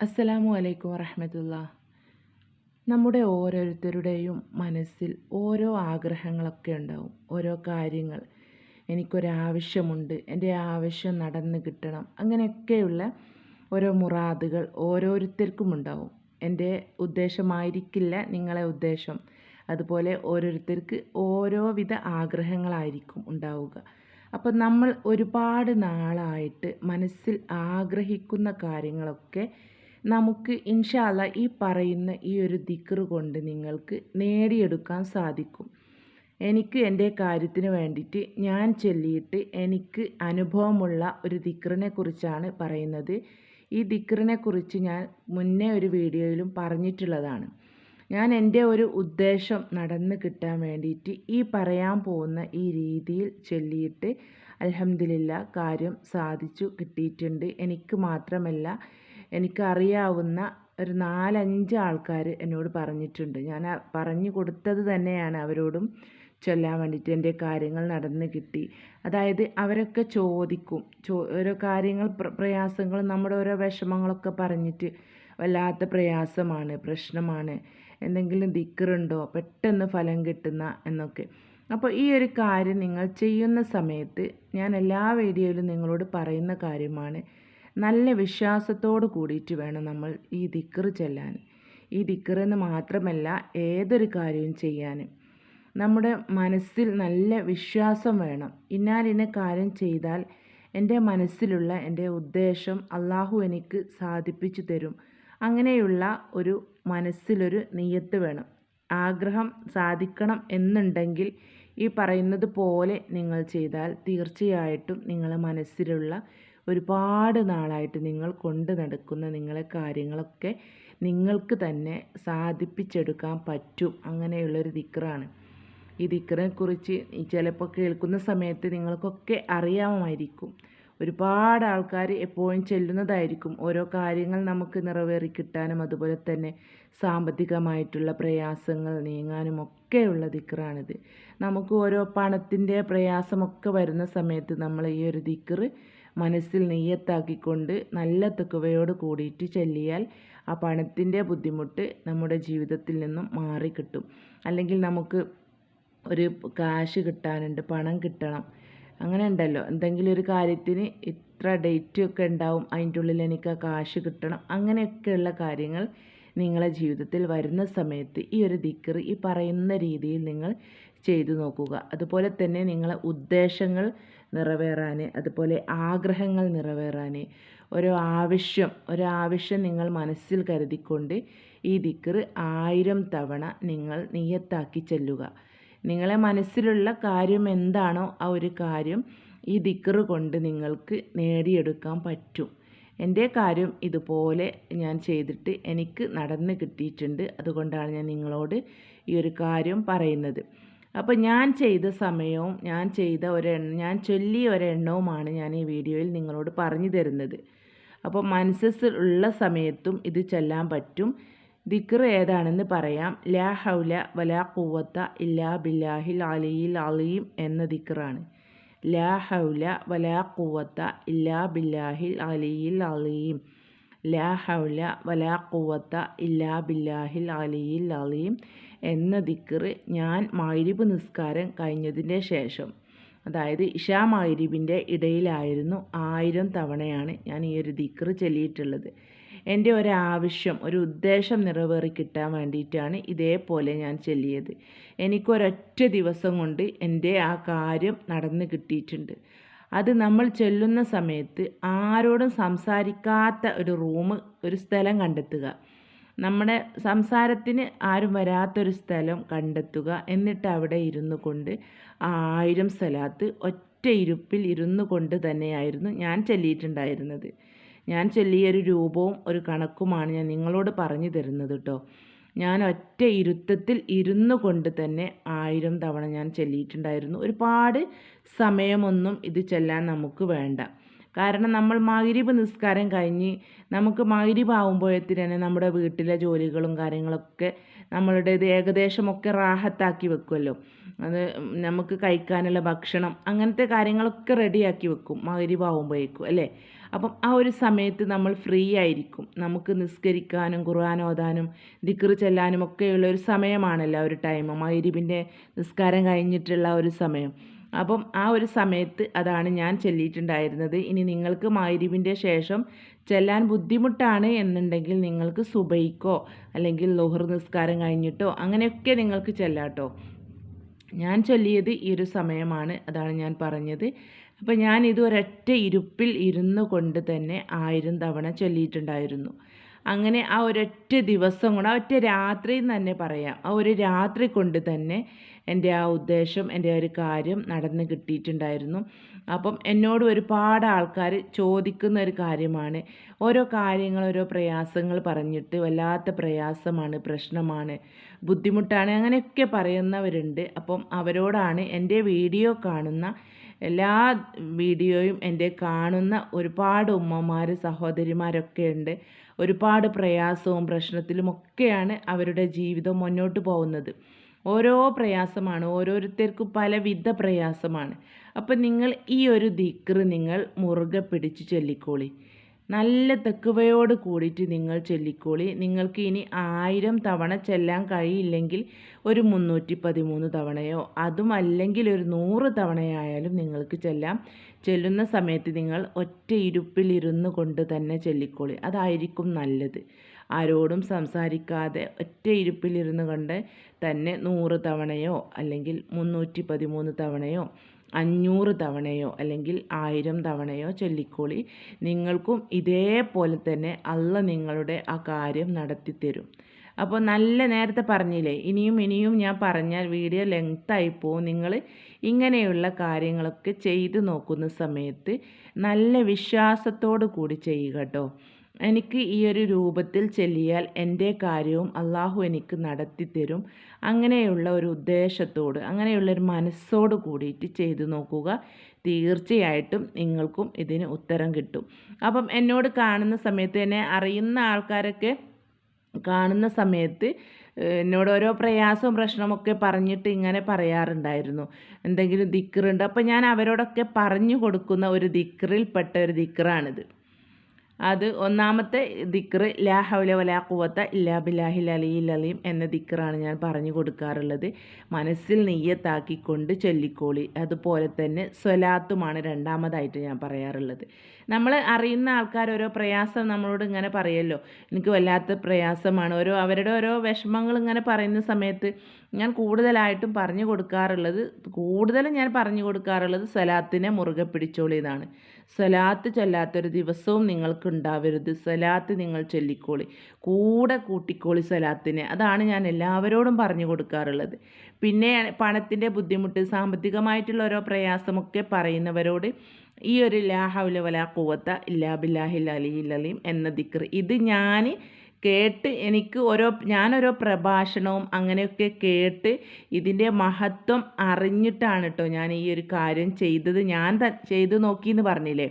അസ്സലാമു അലൈക്കും വറഹമത്തുള്ള നമ്മുടെ ഓരോരുത്തരുടെയും മനസ്സിൽ ഓരോ ആഗ്രഹങ്ങളൊക്കെ ഉണ്ടാവും ഓരോ കാര്യങ്ങൾ. എനിക്കൊരാവശ്യമുണ്ട് എന്റെ ആവശ്യം നടന്ന് കിട്ടണം. അങ്ങനെയൊക്കെയുള്ള ഓരോ മുറാദുകൾ ഓരോരുത്തർക്കും ഉണ്ടാവും. എന്റെ ഉദ്ദേശമായിരിക്കില്ല നിങ്ങളെ ഉദ്ദേശം. അതുപോലെ ഓരോരുത്തർക്ക് ഓരോവിധ ആഗ്രഹങ്ങളായിരിക്കും ഉണ്ടാവുക. അപ്പം നമ്മൾ ഒരുപാട് നാളായിട്ട് മനസ്സിൽ ആഗ്രഹിക്കുന്ന കാര്യങ്ങളൊക്കെ നമുക്ക് ഇൻഷാല്ല ഈ പറയുന്ന ഈ ഒരു ദിക്റ് കൊണ്ട് നിങ്ങൾക്ക് നേടിയെടുക്കാൻ സാധിക്കും. എനിക്ക് എന്റെ കാര്യത്തിന് വേണ്ടിയിട്ട് ഞാൻ ചൊല്ലിയിട്ട് എനിക്ക് അനുഭവമുള്ള ഒരു ദിക്റിനെ കുറിച്ചാണ് പറയുന്നത്. ഈ ദിക്റിനെ കുറിച്ച് ഞാൻ മുന്നേ ഒരു വീഡിയോയിലും പറഞ്ഞിട്ടുള്ളതാണ്. ഞാൻ എന്റെ ഒരു ഉദ്ദേശം നടന്നു കിട്ടാൻ വേണ്ടിയിട്ട് ഈ പറയാൻ പോകുന്ന ഈ രീതിയിൽ ചൊല്ലിയിട്ട് അലഹമില്ല കാര്യം സാധിച്ചു കിട്ടിയിട്ടുണ്ട്. എനിക്ക് മാത്രമല്ല എനിക്കറിയാവുന്ന ഒരു നാലഞ്ച് ആൾക്കാർ എന്നോട് പറഞ്ഞിട്ടുണ്ട്. ഞാൻ പറഞ്ഞു കൊടുത്തത് തന്നെയാണ് അവരോടും ചൊല്ലാൻ വേണ്ടിയിട്ട് എന്റെ കാര്യങ്ങൾ നടന്ന് കിട്ടി. അതായത് അവരൊക്കെ ചോദിക്കും. ചോ ഓരോ കാര്യങ്ങൾ പ്രയാസങ്ങൾ നമ്മുടെ ഓരോ വിഷമങ്ങളൊക്കെ പറഞ്ഞിട്ട് വല്ലാത്ത പ്രയാസമാണ് പ്രശ്നമാണ്. എന്തെങ്കിലും ദിക്കറുണ്ടോ പെട്ടെന്ന് ഫലം കിട്ടുന്ന എന്നൊക്കെ. അപ്പോൾ ഈ ഒരു കാര്യം നിങ്ങൾ ചെയ്യുന്ന സമയത്ത് ഞാൻ എല്ലാ വീഡിയോയിലും നിങ്ങളോട് പറയുന്ന കാര്യമാണ്. നല്ല വിശ്വാസത്തോട് കൂടിയിട്ട് വേണം നമ്മൾ ഈ ദിക്കറ് ചെല്ലാൻ. ഈ ദിക്കറെന്ന് മാത്രമല്ല ഏതൊരു കാര്യവും ചെയ്യാൻ നമ്മുടെ മനസ്സിൽ നല്ല വിശ്വാസം വേണം. ഇന്നാലിന്ന കാര്യം ചെയ്താൽ എന്റെ മനസ്സിലുള്ള എന്റെ ഉദ്ദേശം അള്ളാഹു എനിക്ക് സാധിപ്പിച്ചു തരും. അങ്ങനെയുള്ള ഒരു മനസ്സിലൊരു നീയത്ത് വേണം. ആഗ്രഹം സാധിക്കണം എന്നുണ്ടെങ്കിൽ ഈ പറയുന്നത് പോലെ നിങ്ങൾ ചെയ്താൽ തീർച്ചയായിട്ടും നിങ്ങളെ മനസ്സിലുള്ള ഒരുപാട് നാളായിട്ട് നിങ്ങൾ കൊണ്ട് നടക്കുന്ന നിങ്ങളെ കാര്യങ്ങളൊക്കെ നിങ്ങൾക്ക് തന്നെ സാധിപ്പിച്ചെടുക്കാൻ പറ്റും. അങ്ങനെയുള്ളൊരു ദിക്റാണ്. ഈ ദിക്റിനെ കുറിച്ച് ചിലപ്പോൾ കേൾക്കുന്ന സമയത്ത് നിങ്ങൾക്കൊക്കെ അറിയാമായിരിക്കും. ഒരുപാട് ആൾക്കാർ എപ്പോഴും ചെല്ലുന്നതായിരിക്കും. ഓരോ കാര്യങ്ങൾ നമുക്ക് നിറവേറി കിട്ടാനും അതുപോലെ തന്നെ സാമ്പത്തികമായിട്ടുള്ള പ്രയാസങ്ങൾ നീങ്ങാനും ഒക്കെയുള്ള ദിക്റാണിത്. നമുക്ക് ഓരോ പണത്തിന്റെ പ്രയാസമൊക്കെ വരുന്ന സമയത്ത് നമ്മൾ ഈ ഒരു ദിക്റ് മനസ്സിൽ നെയ്യത്താക്കിക്കൊണ്ട് നല്ല തെക്കുവയോട് കൂടിയിട്ട് ചെല്ലിയാൽ ആ പണത്തിന്റെ ബുദ്ധിമുട്ട് നമ്മുടെ ജീവിതത്തിൽ നിന്നും മാറിക്കിട്ടും. അല്ലെങ്കിൽ നമുക്ക് ഒരു കാശ് കിട്ടാനുണ്ട് പണം കിട്ടണം. അങ്ങനെ ഉണ്ടല്ലോ. എന്തെങ്കിലും ഒരു കാര്യത്തിന് ഇത്ര ഡേറ്റ് ഒക്കെ ഉണ്ടാവും അതിന്റെ ഉള്ളിൽ എനിക്ക് ആ കാശ് കിട്ടണം. അങ്ങനെയൊക്കെയുള്ള കാര്യങ്ങൾ നിങ്ങളെ ജീവിതത്തിൽ വരുന്ന സമയത്ത് ഈ ഒരു ദിക്കറി ഈ പറയുന്ന രീതിയിൽ നിങ്ങൾ ചെയ്തു നോക്കുക. അതുപോലെ തന്നെ നിങ്ങളെ ഉദ്ദേശങ്ങൾ നിറവേറാൻ അതുപോലെ ആഗ്രഹങ്ങൾ നിറവേറാൻ ഒരു ആവശ്യം ഒരു ആവശ്യം നിങ്ങൾ മനസ്സിൽ കരുതിക്കൊണ്ട് ഈ ദിക്കർ ആയിരം തവണ നിങ്ങൾ നീയത്താക്കി ചെല്ലുക. നിങ്ങളെ മനസ്സിലുള്ള കാര്യം എന്താണോ ആ ഒരു കാര്യം ഈ ദിക്കർ കൊണ്ട് നിങ്ങൾക്ക് നേടിയെടുക്കാൻ പറ്റും. എന്റെ കാര്യം ഇതുപോലെ ഞാൻ ചെയ്തിട്ട് എനിക്ക് നടന്ന് കിട്ടിയിട്ടുണ്ട്. അതുകൊണ്ടാണ് ഞാൻ നിങ്ങളോട് ഈ ഒരു കാര്യം പറയുന്നത്. അപ്പോൾ ഞാൻ ചെയ്ത സമയവും ഞാൻ ചെയ്ത ഒരെണ്ണം ഞാൻ ചൊല്ലിയ ഒരെണ്ണവുമാണ് ഞാൻ ഈ വീഡിയോയിൽ നിങ്ങളോട് പറഞ്ഞു തരുന്നത്. അപ്പോൾ മനസ്സിൽ ഉള്ള സമയത്തും ഇത് ചൊല്ലാൻ പറ്റും. ദിക്ർ ഏതാണെന്ന് പറയാം. ലാ ഹൗല വലാ കുവത്ത ഇല്ലാ ബില്ലാഹിൽ അലിയിൽ അലീം എന്ന ദിക്റാണ്. ലാ ഹൗല വലാ കുവത്ത ഇല്ലാ ബില്ലാഹിൽ അലിയിൽ അലീം. ലാ ഹൗല വലാ കുവത്ത ഇല്ലാ ബില്ലാഹിൽ അലിയിൽ അലീം. എന്ന ദിക്കറ് ഞാൻ മൈരിബ് നിസ്കാരം കഴിഞ്ഞതിന്റെ ശേഷം. അതായത് ഇഷാ മൈരിബിന്റെ ഇടയിലായിരുന്നു ആയിരം തവണയാണ് ഞാൻ ഈ ഒരു ദിക്കറ് ചൊല്ലിയിട്ടുള്ളത്. എന്റെ ഒരാവശ്യം ഒരു ഉദ്ദേശം നിറവേറി കിട്ടാൻ വേണ്ടിയിട്ടാണ് ഇതേപോലെ ഞാൻ ചൊല്ലിയത്. എനിക്കൊരൊറ്റ ദിവസം കൊണ്ട് എന്റെ ആ കാര്യം നടന്നു കിട്ടിയിട്ടുണ്ട്. അത് നമ്മൾ ചെല്ലുന്ന സമയത്ത് ആരോടും സംസാരിക്കാത്ത ഒരു റൂം ഒരു സ്ഥലം കണ്ടെത്തുക. നമ്മുടെ സംസാരത്തിന് ആരും വരാത്തൊരു സ്ഥലം കണ്ടെത്തുക. എന്നിട്ട് അവിടെ ഇരുന്നു കൊണ്ട് ആയിരം സ്ഥലത്ത് ഒറ്റ ഇരുപ്പിൽ ഇരുന്നു കൊണ്ട് തന്നെയായിരുന്നു ഞാൻ ചൊല്ലിയിട്ടുണ്ടായിരുന്നത്. ഞാൻ ചൊല്ലിയൊരു രൂപവും ഒരു കണക്കുമാണ് ഞാൻ നിങ്ങളോട് പറഞ്ഞു തരുന്നത് കേട്ടോ ഞാൻ ഒറ്റ ഇരുത്തത്തിൽ ഇരുന്നു കൊണ്ട് തന്നെ ആയിരം തവണ ഞാൻ ചൊല്ലിയിട്ടുണ്ടായിരുന്നു. ഒരുപാട് സമയമൊന്നും ഇത് ചെല്ലാൻ നമുക്ക് വേണ്ട. കാരണം നമ്മൾ മഗ്രിബ് നിസ്കാരം കഴിഞ്ഞ് നമുക്ക് മഗ്രിബ് ആകുമ്പോഴത്തേന് നമ്മുടെ വീട്ടിലെ ജോലികളും കാര്യങ്ങളൊക്കെ നമ്മളുടേത് ഏകദേശമൊക്കെ റാഹത്താക്കി വെക്കുമല്ലോ അത് നമുക്ക് കഴിക്കാനുള്ള ഭക്ഷണം അങ്ങനത്തെ കാര്യങ്ങളൊക്കെ റെഡിയാക്കി വെക്കും മഗ്രിബ് ആകുമ്പോഴേക്കും അല്ലേ? അപ്പം ആ ഒരു സമയത്ത് നമ്മൾ ഫ്രീ ആയിരിക്കും. നമുക്ക് നിസ്കരിക്കാനും ഖുർആൻ ഓതാനും ദിക്ർ ചെല്ലാനും ഒക്കെയുള്ള ഒരു സമയമാണല്ലോ ഒരു ടൈം. മൈരിബിന്റെ നിസ്കാരം കഴിഞ്ഞിട്ടുള്ള ഒരു സമയം. അപ്പം ആ ഒരു സമയത്ത് അതാണ് ഞാൻ ചൊല്ലിയിട്ടുണ്ടായിരുന്നത്. ഇനി നിങ്ങൾക്ക് മായിരിവിന്റെ ശേഷം ചെല്ലാൻ ബുദ്ധിമുട്ടാണ് എന്നുണ്ടെങ്കിൽ നിങ്ങൾക്ക് സുബൈക്കോ അല്ലെങ്കിൽ ലോഹർ നിസ്കാരം കഴിഞ്ഞിട്ടോ അങ്ങനെയൊക്കെ നിങ്ങൾക്ക് ചെല്ലാട്ടോ. ഞാൻ ചൊല്ലിയത് ഈ ഒരു സമയമാണ് അതാണ് ഞാൻ പറഞ്ഞത്. അപ്പോൾ ഞാൻ ഇത് ഒരൊറ്റ ഇരുപ്പിൽ ഇരുന്നു കൊണ്ട് തന്നെ ആയിരം തവണ ചൊല്ലിയിട്ടുണ്ടായിരുന്നു. അങ്ങനെ ആ ഒരൊറ്റ ദിവസം കൊണ്ട് ആ ഒറ്റ രാത്രി തന്നെ പറയാം. ആ ഒരു രാത്രി കൊണ്ട് തന്നെ എന്റെ ആ ഉദ്ദേശം എന്റെ ഒരു കാര്യം നടന്ന് കിട്ടിയിട്ടുണ്ടായിരുന്നു. അപ്പം എന്നോട് ഒരുപാട് ആൾക്കാർ ചോദിക്കുന്ന ഒരു കാര്യമാണ്. ഓരോ കാര്യങ്ങൾ ഓരോ പ്രയാസങ്ങൾ പറഞ്ഞിട്ട് വല്ലാത്ത പ്രയാസമാണ് പ്രശ്നമാണ് ബുദ്ധിമുട്ടാണ് അങ്ങനെയൊക്കെ പറയുന്നവരുണ്ട്. അപ്പം അവരോടാണ് എന്റെ വീഡിയോ കാണുന്ന എല്ലാ വീഡിയോയും എന്റെ കാണുന്ന ഒരുപാട് ഉമ്മമാർ സഹോദരിമാരൊക്കെ ഉണ്ട്. ഒരുപാട് പ്രയാസവും പ്രശ്നത്തിലുമൊക്കെയാണ് അവരുടെ ജീവിതം മുന്നോട്ട് പോകുന്നത്. ഓരോ പ്രയാസമാണ് ഓരോരുത്തർക്കും പലവിധ പ്രയാസമാണ്. അപ്പം നിങ്ങൾ ഈ ഒരു ദിക്റ് നിങ്ങൾ മുറുകെ പിടിച്ച് ചൊല്ലിക്കോളി. നല്ല തെക്കുവയോട് കൂടിയിട്ട് നിങ്ങൾ ചൊല്ലിക്കോളി. നിങ്ങൾക്ക് ഇനി ആയിരം തവണ ചെല്ലാൻ കഴിയില്ലെങ്കിൽ ഒരു മുന്നൂറ്റി പതിമൂന്ന് തവണയോ അതും അല്ലെങ്കിൽ ഒരു നൂറ് തവണയായാലും നിങ്ങൾക്ക് ചെല്ലാം. ചെല്ലുന്ന സമയത്ത് നിങ്ങൾ ഒറ്റ ഇരുപ്പിലിരുന്ന് കൊണ്ട് തന്നെ ചൊല്ലിക്കോളി. അതായിരിക്കും നല്ലത്. ആരോടും സംസാരിക്കാതെ ഒറ്റ കൊണ്ട് തന്നെ നൂറ് തവണയോ അല്ലെങ്കിൽ മുന്നൂറ്റി പതിമൂന്ന് തവണയോ അഞ്ഞൂറ് തവണയോ അല്ലെങ്കിൽ ആയിരം തവണയോ ചൊല്ലിക്കോളി. നിങ്ങൾക്കും ഇതേപോലെ തന്നെ അല്ല നിങ്ങളുടെ ആ കാര്യം നടത്തിത്തരും അപ്പോൾ നല്ല നേരത്തെ പറഞ്ഞില്ലേ ഇനിയും ഇനിയും ഞാൻ പറഞ്ഞാൽ വീഡിയോ ലെങ്ത്തായി പോകും നിങ്ങൾ ഇങ്ങനെയുള്ള കാര്യങ്ങളൊക്കെ ചെയ്തു നോക്കുന്ന സമയത്ത് നല്ല വിശ്വാസത്തോടു കൂടി ചെയ്യുക കേട്ടോ എനിക്ക് ഈ ഒരു രൂപത്തിൽ ചെല്ലിയാൽ എന്റെ കാര്യവും അള്ളാഹു എനിക്ക് നടത്തിത്തരും അങ്ങനെയുള്ള ഒരു ഉദ്ദേശത്തോട് അങ്ങനെയുള്ള ഒരു മനസ്സോട് കൂടിയിട്ട് ചെയ്തു നോക്കുക. തീർച്ചയായിട്ടും നിങ്ങൾക്കും ഇതിന് ഉത്തരം കിട്ടും. അപ്പം എന്നോട് കാണുന്ന സമയത്ത് എന്നെ അറിയുന്ന ആൾക്കാരൊക്കെ കാണുന്ന സമയത്ത് എന്നോട് ഓരോ പ്രയാസവും പ്രശ്നമൊക്കെ പറഞ്ഞിട്ട് ഇങ്ങനെ പറയാറുണ്ടായിരുന്നു. എന്തെങ്കിലും ദിക്കറുണ്ട് അപ്പോൾ ഞാൻ അവരോടൊക്കെ പറഞ്ഞു കൊടുക്കുന്ന ഒരു ദിക്കറിൽപ്പെട്ട ഒരു ദിക്കറാണിത് അത് ഒന്നാമത്തെ ദിക്ർ ലാ ഹൗല വലാ കുവത്ത ഇല്ലാ ബിലാഹി അലിയിൽ അലീം എന്ന ദിക്റാണ് ഞാൻ പറഞ്ഞു കൊടുക്കാറുള്ളത്. മനസ്സിൽ നെയ്യത്താക്കിക്കൊണ്ട് ചൊല്ലിക്കോളി. അതുപോലെ തന്നെ സ്വലാത്തുമാണ് രണ്ടാമതായിട്ട് ഞാൻ പറയാറുള്ളത്. നമ്മൾ അറിയുന്ന ആൾക്കാർ ഓരോ പ്രയാസം നമ്മളോട് ഇങ്ങനെ പറയുമല്ലോ എനിക്ക് വല്ലാത്ത പ്രയാസമാണ്. ഓരോ അവരുടെ ഓരോ വിഷമങ്ങൾ ഇങ്ങനെ പറയുന്ന സമയത്ത് ഞാൻ കൂടുതലായിട്ടും പറഞ്ഞു കൊടുക്കാറുള്ളത് കൂടുതലും ഞാൻ പറഞ്ഞു കൊടുക്കാറുള്ളത് സലാത്തിനെ മുറുകെ പിടിച്ചോളിയതാണ് സലാത്ത് ചൊല്ലാത്തൊരു ദിവസവും നിങ്ങൾക്ക് ഉണ്ടാവരുത്. സലാത്ത് നിങ്ങൾ ചൊല്ലിക്കോളി. കൂടെ കൂട്ടിക്കോളി സലാത്തിനെ. അതാണ് ഞാൻ എല്ലാവരോടും പറഞ്ഞു കൊടുക്കാറുള്ളത്. പിന്നെ പണത്തിന്റെ ബുദ്ധിമുട്ട് സാമ്പത്തികമായിട്ടുള്ള ഓരോ പ്രയാസമൊക്കെ പറയുന്നവരോട് ഈ ഒരു ലാഹൗല വലാ കൂവത്ത ഇല്ലാ ബില്ലാഹിൽ ലലീം എന്ന ദിക്ർ. ഇത് ഞാൻ കേട്ട് എനിക്ക് ഓരോ ഞാനോരോ പ്രഭാഷണവും അങ്ങനെയൊക്കെ കേട്ട് ഇതിന്റെ മഹത്വം അറിഞ്ഞിട്ടാണ് കേട്ടോ ഞാൻ ഈ ഒരു കാര്യം ചെയ്തത്. ഞാൻ ചെയ്തു നോക്കി എന്ന് പറഞ്ഞില്ലേ?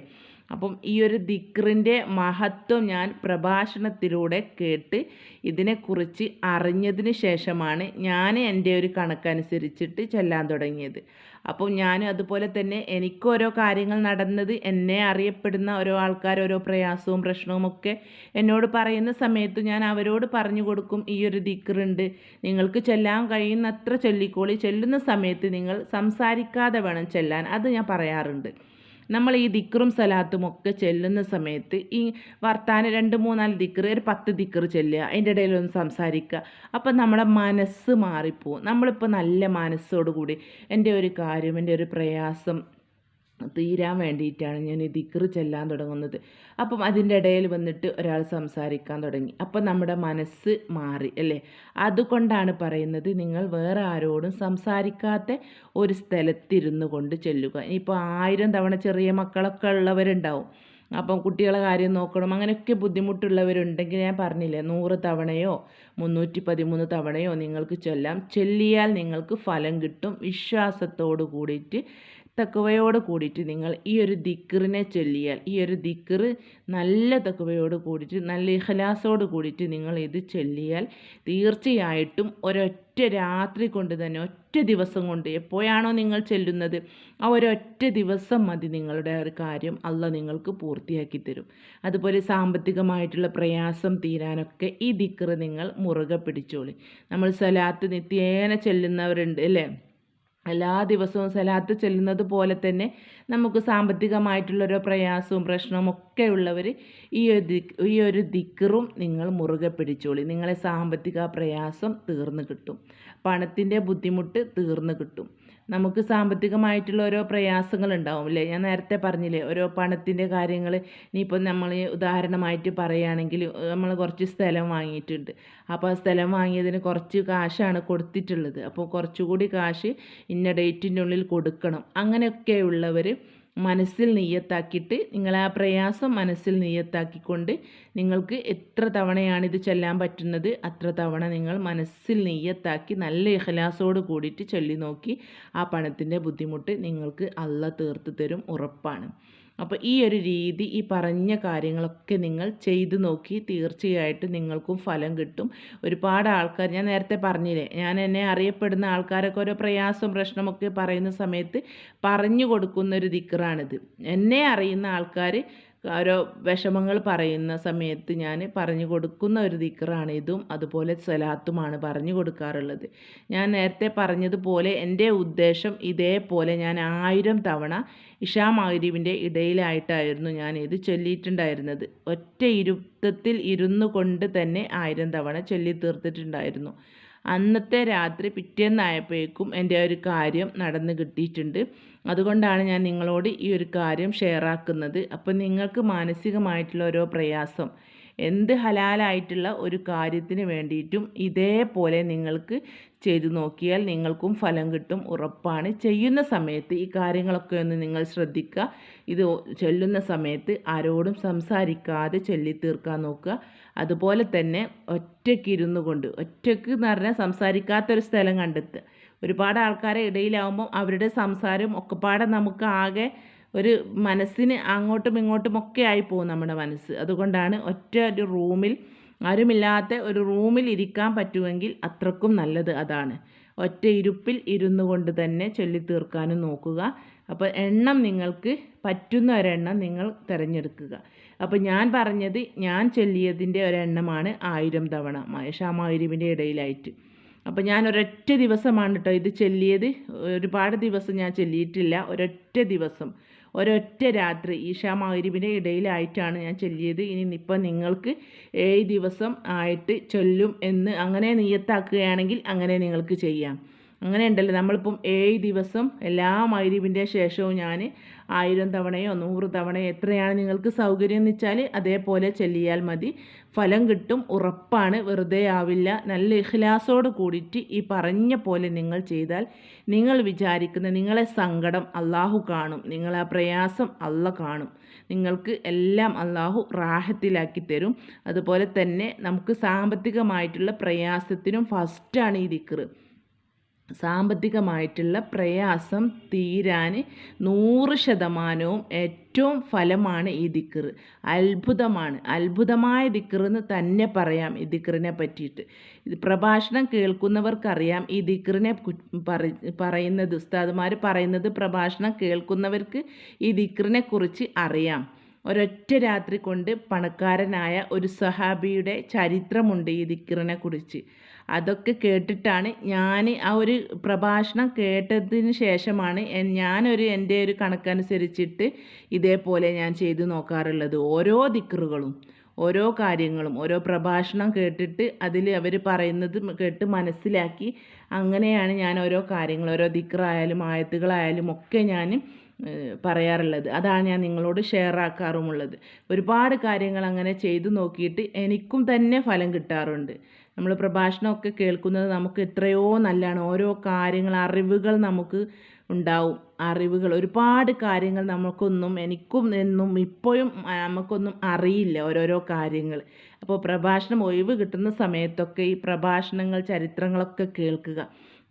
അപ്പം ഈ ഒരു ദിക്റിന്റെ മഹത്വം ഞാൻ പ്രഭാഷണത്തിലൂടെ കേട്ട് ഇതിനെക്കുറിച്ച് അറിഞ്ഞതിന് ശേഷമാണ് ഞാൻ എന്റെ ഒരു കണക്കനുസരിച്ചിട്ട് ചെല്ലാൻ തുടങ്ങിയത്. അപ്പം ഞാൻ അതുപോലെ തന്നെ എനിക്ക് ഓരോ കാര്യങ്ങൾ നടന്നത് എന്നെ അറിയപ്പെടുന്ന ഓരോ ആൾക്കാർ ഓരോ പ്രയാസവും പ്രശ്നവും ഒക്കെ എന്നോട് പറയുന്ന സമയത്ത് ഞാൻ അവരോട് പറഞ്ഞു കൊടുക്കും ഈ ഒരു ദിക്റുണ്ട്. നിങ്ങൾക്ക് ചെല്ലാൻ കഴിയുന്നത്ര ചൊല്ലിക്കോളി. ചെല്ലുന്ന സമയത്ത് നിങ്ങൾ സംസാരിക്കാതെ വേണം ചെല്ലാൻ. അത് ഞാൻ പറയാറുണ്ട്. നമ്മൾ ഈ ദിക്റും സലാത്തും ഒക്കെ ചെല്ലുന്ന സമയത്ത് ഈ വർത്താനം രണ്ട് മൂന്നാൽ ദിക്ർ ഒരു പത്ത് ദിക്ർ ചെല്ലുക അതിന്റെ ഇടയിൽ ഒന്ന് സംസാരിക്കുക. അപ്പം നമ്മുടെ മനസ്സ് മാറിപ്പോവും. നമ്മളിപ്പോൾ നല്ല മനസ്സോടുകൂടി എന്റെ ഒരു കാര്യം എന്റെ ഒരു പ്രയാസം തീരാൻ വേണ്ടിയിട്ടാണ് ഞാൻ ദിക്റ് ചെല്ലാൻ തുടങ്ങുന്നത്. അപ്പം അതിന്റെ ഇടയിൽ വന്നിട്ട് ഒരാൾ സംസാരിക്കാൻ തുടങ്ങി. അപ്പം നമ്മുടെ മനസ്സ് മാറി അല്ലേ? അതുകൊണ്ടാണ് പറയുന്നത് നിങ്ങൾ വേറെ ആരോടും സംസാരിക്കാത്ത ഒരു സ്ഥലത്തിരുന്നു കൊണ്ട് ചെല്ലുക. ഇനിയിപ്പോൾ ആയിരം തവണ ചെറിയ മക്കളൊക്കെ ഉള്ളവരുണ്ടാവും. അപ്പം കുട്ടികളെ കാര്യം നോക്കണം. അങ്ങനെയൊക്കെ ബുദ്ധിമുട്ടുള്ളവരുണ്ടെങ്കിൽ ഞാൻ പറഞ്ഞില്ലേ നൂറ് തവണയോ മുന്നൂറ്റി പതിമൂന്ന് തവണയോ നിങ്ങൾക്ക് ചൊല്ലാം. ചൊല്ലിയാൽ നിങ്ങൾക്ക് ഫലം കിട്ടും. വിശ്വാസത്തോടു കൂടിയിട്ട് തക്കവയോട് കൂടിയിട്ട് നിങ്ങൾ ഈ ഒരു ദിക്കറിനെ ചൊല്ലിയാൽ ഈ ഒരു ദിക്കറ് നല്ല തക്കവയോട് കൂടിയിട്ട് നല്ല ഇഹലാസോട് കൂടിയിട്ട് നിങ്ങൾ ഇത് ചൊല്ലിയാൽ തീർച്ചയായിട്ടും ഒരൊറ്റ രാത്രി കൊണ്ട് തന്നെ ഒറ്റ ദിവസം കൊണ്ട് എപ്പോഴാണോ നിങ്ങൾ ചെല്ലുന്നത് ആ ഒരൊറ്റ ദിവസം മതി നിങ്ങളുടെ ഒരു കാര്യം അല്ല നിങ്ങൾക്ക് പൂർത്തിയാക്കി തരും. അതുപോലെ സാമ്പത്തികമായിട്ടുള്ള പ്രയാസം തീരാനൊക്കെ ഈ ദിക്കറ് നിങ്ങൾ മുറുകെ പിടിച്ചോളി. നമ്മൾ സലാത്ത് നിത്യേന ചെല്ലുന്നവരുണ്ട് അല്ലേ? എല്ലാ ദിവസവും സലാത്ത് ചെല്ലുന്നത് പോലെ തന്നെ നമുക്ക് സാമ്പത്തികമായിട്ടുള്ളൊരു പ്രയാസവും പ്രശ്നവും ഒക്കെ ഉള്ളവർ ഈ ഒരു ഈ ഒരു ദിക്കറും നിങ്ങൾ മുറുകെ പിടിച്ചോളി. നിങ്ങളെ സാമ്പത്തിക പ്രയാസം തീർന്നു കിട്ടും. പണത്തിന്റെ ബുദ്ധിമുട്ട് തീർന്നു കിട്ടും. നമുക്ക് സാമ്പത്തികമായിട്ടുള്ള ഓരോ പ്രയാസങ്ങൾ ഉണ്ടാവും അല്ലേ ഞാൻ നേരത്തെ പറഞ്ഞില്ലേ ഓരോ പണത്തിന്റെ കാര്യങ്ങൾ ഇനിയിപ്പോൾ നമ്മൾ ഉദാഹരണമായിട്ട് പറയുകയാണെങ്കിൽ നമ്മൾ കുറച്ച് സ്ഥലം വാങ്ങിയിട്ടുണ്ട്. അപ്പോൾ ആ സ്ഥലം വാങ്ങിയതിന് കുറച്ച് കാശാണ് കൊടുത്തിട്ടുള്ളത്. അപ്പോൾ കുറച്ചുകൂടി കാശ് ഇന്ന ഡേറ്റിന്റെ ഉള്ളിൽ കൊടുക്കണം. അങ്ങനെയൊക്കെയുള്ളവർ മനസ്സിൽ നെയ്യത്താക്കിയിട്ട് നിങ്ങൾ ആ പ്രയാസം മനസ്സിൽ നെയ്യത്താക്കിക്കൊണ്ട് നിങ്ങൾക്ക് എത്ര തവണയാണിത് ചെല്ലാൻ പറ്റുന്നത് അത്ര തവണ നിങ്ങൾ മനസ്സിൽ നെയ്യത്താക്കി നല്ല ഇഹലാസോട് കൂടിയിട്ട് ചൊല്ലി നോക്കി ആ പണത്തിന്റെ ബുദ്ധിമുട്ട് നിങ്ങൾക്ക് അല്ല തീർത്ത് തരും ഉറപ്പാണ്. അപ്പോൾ ഈ ഒരു രീതി ഈ പറഞ്ഞ കാര്യങ്ങളൊക്കെ നിങ്ങൾ ചെയ്തു നോക്കി തീർച്ചയായിട്ടും നിങ്ങൾക്കും ഫലം കിട്ടും. ഒരുപാട് ആൾക്കാർ ഞാൻ നേരത്തെ പറഞ്ഞില്ലേ ഞാൻ എന്നെ അറിയപ്പെടുന്ന ആൾക്കാരൊക്കെ ഓരോ പ്രയാസം പ്രശ്നമൊക്കെ പറയുന്ന സമയത്ത് പറഞ്ഞു കൊടുക്കുന്ന ഒരു ദിക്കറാണിത് എന്നെ അറിയുന്ന ആൾക്കാർ ഓരോ വിഷമങ്ങൾ പറയുന്ന സമയത്ത് ഞാൻ പറഞ്ഞു കൊടുക്കുന്ന ഒരു ദിക്കറാണ് ഇതും അതുപോലെ സലാത്തുമാണ് പറഞ്ഞു കൊടുക്കാറുള്ളത്. ഞാൻ നേരത്തെ പറഞ്ഞതുപോലെ എന്റെ ഉദ്ദേശം ഇതേപോലെ ഞാൻ ആയിരം തവണ ഇഷാ മഗ്രിബിന്റെ ഇടയിലായിട്ടായിരുന്നു ഞാൻ ഇത് ചൊല്ലിയിട്ടുണ്ടായിരുന്നത്. ഒറ്റ ഇരുത്തത്തിൽ ഇരുന്നു കൊണ്ട് തന്നെ ആയിരം തവണ ചൊല്ലി തീർത്തിട്ടുണ്ടായിരുന്നു. അന്നത്തെ രാത്രി പിറ്റേന്നായപ്പോഴേക്കും എന്റെ ഒരു കാര്യം നടന്നു കിട്ടിയിട്ടുണ്ട്. അതുകൊണ്ടാണ് ഞാൻ നിങ്ങളോട് ഈ ഒരു കാര്യം ഷെയർ ആക്കുന്നത്. അപ്പോൾ നിങ്ങൾക്ക് മാനസികമായിട്ടുള്ള ഓരോ പ്രയാസം എന്ത് ഹലാലായിട്ടുള്ള ഒരു കാര്യത്തിന് വേണ്ടിയിട്ടും ഇതേപോലെ നിങ്ങൾക്ക് ചെയ്തു നോക്കിയാൽ നിങ്ങൾക്കും ഫലം കിട്ടും ഉറപ്പാണ്. ചെയ്യുന്ന സമയത്ത് ഈ കാര്യങ്ങളൊക്കെ ഒന്ന് നിങ്ങൾ ശ്രദ്ധിക്കുക. ഇത് ചൊല്ലുന്ന സമയത്ത് ആരോടും സംസാരിക്കാതെ ചൊല്ലി തീർക്കാൻ നോക്കുക. അതുപോലെ തന്നെ ഒറ്റയ്ക്ക് ഇരുന്നു കൊണ്ട് ഒറ്റയ്ക്ക് എന്ന് പറഞ്ഞാൽ സംസാരിക്കാത്തൊരു സ്ഥലം കണ്ടെത്തുക. ഒരുപാട് ആൾക്കാരെ ഇടയിലാവുമ്പം അവരുടെ സംസാരം ഒക്കെപ്പാടെ നമുക്ക് ആകെ ഒരു മനസ്സിന് അങ്ങോട്ടും ഇങ്ങോട്ടും ഒക്കെ ആയി പോകും നമ്മുടെ മനസ്സ്. അതുകൊണ്ടാണ് ഒറ്റ ഒരു റൂമിൽ ആരുമില്ലാത്ത ഒരു റൂമിൽ ഇരിക്കാൻ പറ്റുമെങ്കിൽ അത്രക്കും നല്ലത് അതാണ്. ഒറ്റ ഇരുപ്പിൽ ഇരുന്നു കൊണ്ട് തന്നെ ചൊല്ലി തീർക്കാനും നോക്കുക. അപ്പോൾ എണ്ണം നിങ്ങൾക്ക് പറ്റുന്ന ഒരെണ്ണം നിങ്ങൾ തിരഞ്ഞെടുക്കുക. അപ്പോൾ ഞാൻ പറഞ്ഞത് ഞാൻ ചൊല്ലിയതിന്റെ ഒരെണ്ണമാണ് ആയിരം തവണ. ഷാമായിരിവിന്റെ ഇടയിലായിട്ട്. അപ്പോൾ ഞാൻ ഒരൊറ്റ ദിവസമാണ് കേട്ടോ ഇത് ചൊല്ലിയത്. ഒരുപാട് ദിവസം ഞാൻ ചൊല്ലിയിട്ടില്ല. ഒരൊറ്റ ദിവസം. ഒരൊറ്റ രാത്രി ഈശാ മൗരിബിന്റെ ഇടയിലായിട്ടാണ് ഞാൻ ചൊല്ലിയത്. ഇനി ഇപ്പം നിങ്ങൾക്ക് ഏഴ് ദിവസം ആയിട്ട് ചൊല്ലും എന്ന് അങ്ങനെ നിയത്താക്കുകയാണെങ്കിൽ അങ്ങനെ നിങ്ങൾക്ക് ചെയ്യാം. അങ്ങനെ ഉണ്ടല്ലോ നമ്മളിപ്പം ഏഴ് ദിവസം എല്ലാ മൈരീബിന്റെ ശേഷവും ഞാൻ ആയിരം തവണയോ നൂറ് തവണയോ എത്രയാണ് നിങ്ങൾക്ക് സൗകര്യം എന്ന് വെച്ചാൽ അതേപോലെ ചെല്ലിയാൽ മതി. ഫലം കിട്ടും ഉറപ്പാണ് വെറുതെ ആവില്ല. നല്ല ഇഖ്ലാസോട് കൂടിയിട്ട് ഈ പറഞ്ഞ പോലെ നിങ്ങൾ ചെയ്താൽ നിങ്ങൾ വിചാരിക്കുന്ന നിങ്ങളെ സങ്കടം അള്ളാഹു കാണും. നിങ്ങളെ പ്രയാസം അല്ല കാണും. നിങ്ങൾക്ക് എല്ലാം അള്ളാഹു റാഹത്തിലാക്കി തരും. അതുപോലെ തന്നെ നമുക്ക് സാമ്പത്തികമായിട്ടുള്ള പ്രയാസത്തിനും ഫസ്റ്റാണ് ഈ ദിക്റ്. സാമ്പത്തികമായിട്ടുള്ള പ്രയാസം തീരാൻ നൂറ് ശതമാനവും ഏറ്റവും ഫലമാണ് ഈ ദിക്കർ അത്ഭുതമാണ്. അത്ഭുതമായ ദിക്കറെന്ന് തന്നെ പറയാം ഈ ദിക്കറിനെ പറ്റിയിട്ട്. പ്രഭാഷണം കേൾക്കുന്നവർക്കറിയാം ഈ ദിക്കറിനെ പറയുന്നത്. ഉസ്താദുമാർ പറയുന്നത് പ്രഭാഷണം കേൾക്കുന്നവർക്ക് ഈ ദിക്കറിനെ കുറിച്ച് അറിയാം. ഒരൊറ്റ രാത്രി കൊണ്ട് പണക്കാരനായ ഒരു സഹാബിയുടെ ചരിത്രമുണ്ട് ഈ ദിക്കറിനെ കുറിച്ച്. അതൊക്കെ കേട്ടിട്ടാണ് ഞാൻ ആ ഒരു പ്രഭാഷണം കേട്ടതിന് ശേഷമാണ് ഞാനൊരു എന്റെ ഒരു കണക്കനുസരിച്ചിട്ട് ഇതേപോലെ ഞാൻ ചെയ്തു നോക്കാറുള്ളത്. ഓരോ ദിക്കറുകളും ഓരോ കാര്യങ്ങളും ഓരോ പ്രഭാഷണം കേട്ടിട്ട് അതിൽ അവർ പറയുന്നത് കേട്ട് മനസ്സിലാക്കി അങ്ങനെയാണ് ഞാൻ ഓരോ കാര്യങ്ങൾ ഓരോ ദിക്കറായാലും ആയത്തുകളായാലും ഒക്കെ ഞാൻ പറയാറുള്ളത്. അതാണ് ഞാൻ നിങ്ങളോട് ഷെയർ ആക്കാറുമുള്ളത്. ഒരുപാട് കാര്യങ്ങൾ അങ്ങനെ ചെയ്തു നോക്കിയിട്ട് എനിക്കും തന്നെ ഫലം കിട്ടാറുണ്ട്. നമ്മൾ പ്രഭാഷണമൊക്കെ കേൾക്കുന്നത് നമുക്ക് എത്രയോ നല്ലതാണ്. ഓരോ കാര്യങ്ങൾ അറിവുകൾ നമുക്ക് ഉണ്ടാവും. അറിവുകൾ ഒരുപാട് കാര്യങ്ങൾ നമുക്കൊന്നും എനിക്കും എന്നും ഇപ്പോഴും നമുക്കൊന്നും അറിയില്ല ഓരോരോ കാര്യങ്ങൾ. അപ്പോൾ പ്രഭാഷണം ഒഴിവ് കിട്ടുന്ന സമയത്തൊക്കെ ഈ പ്രഭാഷണങ്ങൾ ചരിത്രങ്ങളൊക്കെ കേൾക്കുക.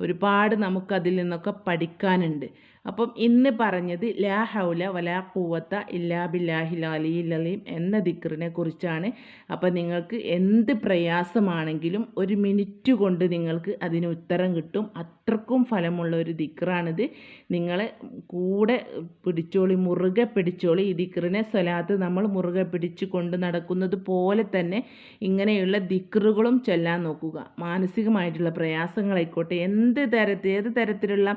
ഒരുപാട് നമുക്കതിൽ നിന്നൊക്കെ പഠിക്കാനുണ്ട്. അപ്പം ഇന്ന് പറഞ്ഞത് ലാ ഹൗല വലാ കൂവത്ത ഇല്ലാ ബില്ലാഹിൽ അലിയിൽ അലീം എന്ന ദിക്റിനെ കുറിച്ചാണ്. അപ്പം നിങ്ങൾക്ക് എന്ത് പ്രയാസമാണെങ്കിലും ഒരു മിനിറ്റ് കൊണ്ട് നിങ്ങൾക്ക് അതിന് ഉത്തരം കിട്ടും. അത്രക്കും ഫലമുള്ള ഒരു ദിക്റാണിത്. നിങ്ങളെ കൂടെ പിടിച്ചോളി മുറുകെ പിടിച്ചോളി. ഈ ദിക്റിനെ സ്വലാത്ത് നമ്മൾ മുറുകെ പിടിച്ച് കൊണ്ട് നടക്കുന്നത് പോലെ തന്നെ ഇങ്ങനെയുള്ള ദിക്റുകളും ചൊല്ലാൻ നോക്കുക. മാനസികമായിട്ടുള്ള പ്രയാസങ്ങളായിക്കോട്ടെ എന്ത് തരത്തിൽ ഏത് തരത്തിലുള്ള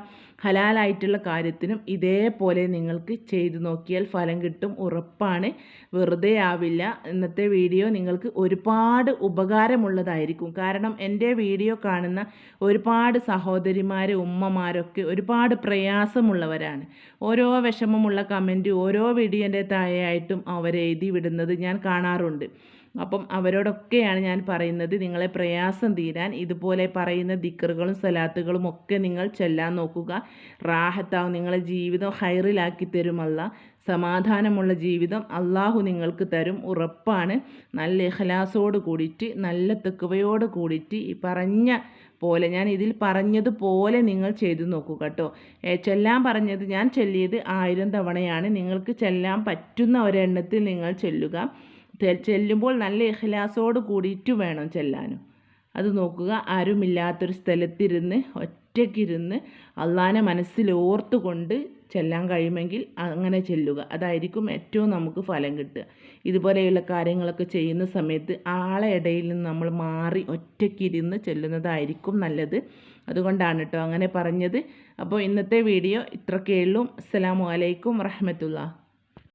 ഹലാലായിട്ടുള്ള കാര്യത്തിനും ഇതേപോലെ നിങ്ങൾക്ക് ചെയ്തു നോക്കിയാൽ ഫലം കിട്ടും. ഉറപ്പാണ്. വെറുതെ ആവില്ല. ഇന്നത്തെ വീഡിയോ നിങ്ങൾക്ക് ഒരുപാട് ഉപകാരമുള്ളതായിരിക്കും. കാരണം എന്റെ വീഡിയോ കാണുന്ന ഒരുപാട് സഹോദരിമാർ ഉമ്മമാരൊക്കെ ഒരുപാട് പ്രയാസമുള്ളവരാണ്. ഓരോ വിഷമമുള്ള കമന്റ് ഓരോ വീഡിയോന്റെ താഴെയായിട്ടും അവരെഴുതി വിടുന്നത് ഞാൻ കാണാറുണ്ട്. അപ്പം അവരോടൊക്കെയാണ് ഞാൻ പറയുന്നത് നിങ്ങളെ പ്രയാസം തീരാൻ. ഇതുപോലെ പറയുന്ന ദിക്കറുകളും സലാത്തുകളും ഒക്കെ നിങ്ങൾ ചെല്ലാൻ നോക്കുക. റാഹത്താവും. നിങ്ങളെ ജീവിതം ഹൈറിലാക്കി തരുമല്ല സമാധാനമുള്ള ജീവിതം അള്ളാഹു നിങ്ങൾക്ക് തരും. ഉറപ്പാണ്. നല്ല ഇഖലാസോട് കൂടിയിട്ട് നല്ല തെക്കുവയോട് കൂടിയിട്ട് ഈ പറഞ്ഞ പോലെ ഞാൻ ഇതിൽ പറഞ്ഞതുപോലെ നിങ്ങൾ ചെയ്തു നോക്കുക കേട്ടോ. ചെല്ലാൻ പറഞ്ഞത് ഞാൻ ചെല്ലിയത് ആയിരം തവണയാണ്. നിങ്ങൾക്ക് ചെല്ലാൻ പറ്റുന്ന ഒരെണ്ണത്തിൽ നിങ്ങൾ ചെല്ലുക. ചെല്ലുമ്പോൾ നല്ല ഇഖ്ലാസോട് കൂടിയിട്ട് വേണം ചെല്ലാനും. അത് നോക്കുക ആരുമില്ലാത്തൊരു സ്ഥലത്തിരുന്ന് ഒറ്റയ്ക്കിരുന്ന് അള്ളാനെ മനസ്സിൽ ഓർത്തുകൊണ്ട് ചെല്ലാൻ കഴിയുമെങ്കിൽ അങ്ങനെ ചെല്ലുക. അതായിരിക്കും ഏറ്റവും നമുക്ക് ഫലം കിട്ടുക. ഇതുപോലെയുള്ള കാര്യങ്ങളൊക്കെ ചെയ്യുന്ന സമയത്ത് ആളെ ഇടയിൽ നിന്ന് നമ്മൾ മാറി ഒറ്റയ്ക്കിരുന്ന് ചെല്ലുന്നതായിരിക്കും നല്ലത്. അതുകൊണ്ടാണ് കേട്ടോ അങ്ങനെ പറഞ്ഞത്. അപ്പോൾ ഇന്നത്തെ വീഡിയോ ഇത്രയൊക്കെയുള്ളൂ അസ്സലാമു അലൈക്കും വറഹമത്തുള്ള